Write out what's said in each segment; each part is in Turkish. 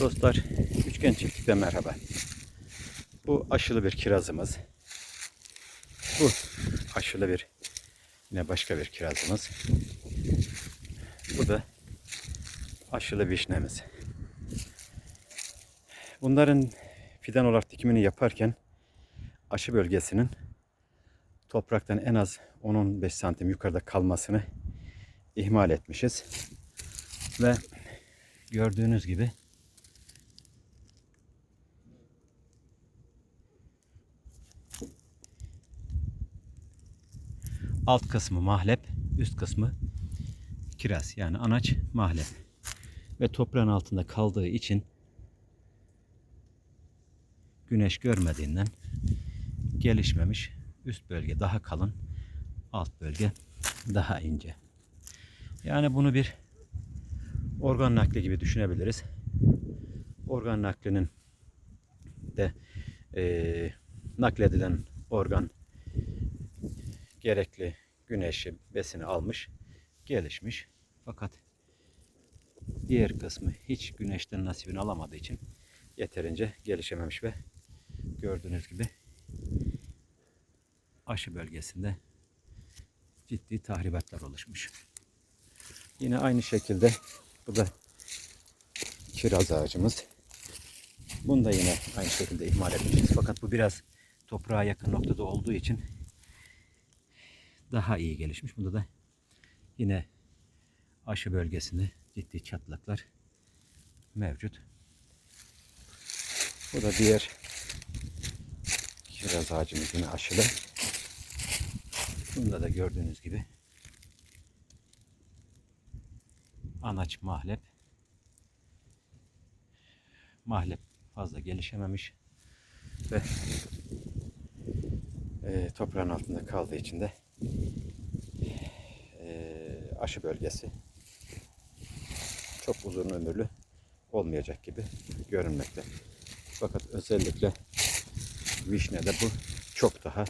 Dostlar, üçgen çiftlikte merhaba. Bu aşılı bir kirazımız. Bu aşılı bir yine başka bir kirazımız. Bu da aşılı vişnemiz. Bunların fidan olarak dikimini yaparken aşı bölgesinin topraktan en az 10-15 santim yukarıda kalmasını ihmal etmişiz. Ve gördüğünüz gibi alt kısmı mahlep, üst kısmı kiraz yani anaç mahlep. Ve toprağın altında kaldığı için güneş görmediğinden gelişmemiş. Üst bölge daha kalın, alt bölge daha ince. Yani bunu bir organ nakli gibi düşünebiliriz. Organ naklinin de eee nakledilen organ gerekli güneşi, besini almış, gelişmiş. Fakat diğer kısmı hiç güneşten nasibini alamadığı için yeterince gelişememiş ve gördüğünüz gibi aşı bölgesinde ciddi tahribatlar oluşmuş. Yine aynı şekilde bu da kiraz ağacımız. Bunu da yine aynı şekilde ihmal etmişiz. Fakat bu biraz toprağa yakın noktada olduğu için daha iyi gelişmiş. Bunda da yine aşı bölgesinde ciddi çatlaklar mevcut. Bu da diğer kiraz ağacımız yine aşılı. Bunda da gördüğünüz gibi anaç mahlep mahlep fazla gelişememiş ve e, toprağın altında kaldığı için de aşı bölgesi çok uzun ömürlü olmayacak gibi görünmekte. Fakat özellikle vişnede bu çok daha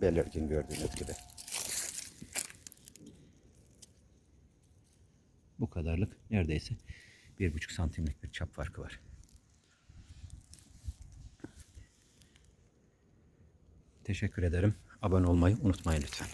belirgin gördüğünüz gibi. Bu kadarlık neredeyse bir buçuk santimlik bir çap farkı var. Teşekkür ederim. Abone olmayı unutmayın lütfen.